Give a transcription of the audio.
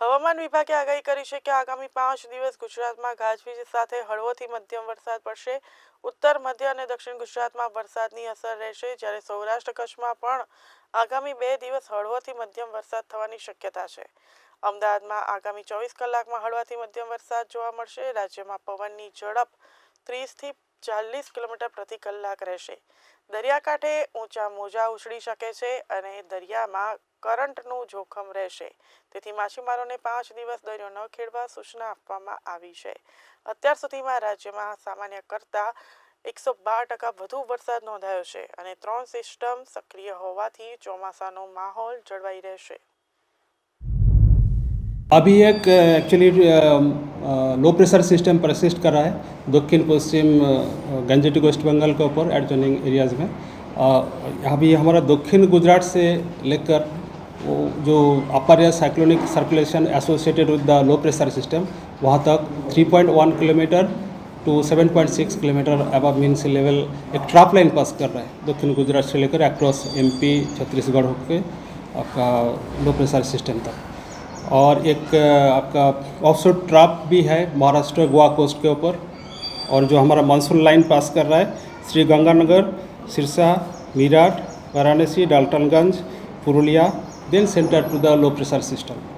હવામાન વિભાગે આગાહી કરી છે કે આગામી પાંચ દિવસ ગુજરાતમાં ગાજવીજ સાથે હળવોથી મધ્યમ વરસાદ પડશે. ઉત્તર, મધ્ય અને દક્ષિણ ગુજરાતમાં વરસાદની અસર રહેશે જ્યારે સૌરાષ્ટ્ર કચ્છમાં પણ આગામી બે દિવસ હળવોથી મધ્યમ વરસાદ થવાની શક્યતા છે. અમદાવાદમાં આગામી ચોવીસ કલાકમાં હળવાથી મધ્યમ વરસાદ જોવા મળશે. રાજ્યમાં પવનની ઝડપ ત્રીસથી ચાલીસ કિલોમીટર પ્રતિ કલાક રહેશે. દરિયાકાંઠે ઊંચા મોજા ઉછળી શકે છે અને દરિયામાં કરંટનું જોખમ રહેશે તેથી માછીમારોને પાંચ દિવસ દરિયો ન ખેડવા સૂચના આપવામાં આવી છે અત્યાર સુધીમાં રાજ્યમાં સામાન્ય કરતાં એકસો બાર ટકા વધુ વરસાદ નોંધાયો છે અને ત્રણ સિસ્ટમ સક્રિય હોવાથી ચોમાસાનો માહોલ જળવાઈ રહેશે अभी एक actually low pressure system persist कर रहा है दक्षिण पश्चिम गंजेटिक वेस्ट बंगाल के ऊपर एडजॉइनिंग एरियाज में अ, अभी हमारा दक्षिण गुजरात से लेकर वो जो अपर या cyclonic circulation associated with the low pressure system वहाँ तक 3.1 kilometre to 7.6 kilometre above mean sea level एक ट्रैप लाइन पास कर रहा है, दक्षिण गुजरात से लेकर अक्रॉस एमपी छत्तीसगढ़ होकर आपका लो प्रेशर सिस्टम तक। और एक आपका ऑफशोर ट्रैप भी है महाराष्ट्र गोवा कोस्ट के ऊपर, और जो हमारा मानसून लाइन पास कर रहा है, Shri Ganganagar, Sirsa Meerut Varanasi, Daltonganj, Purulia then center to the low pressure system.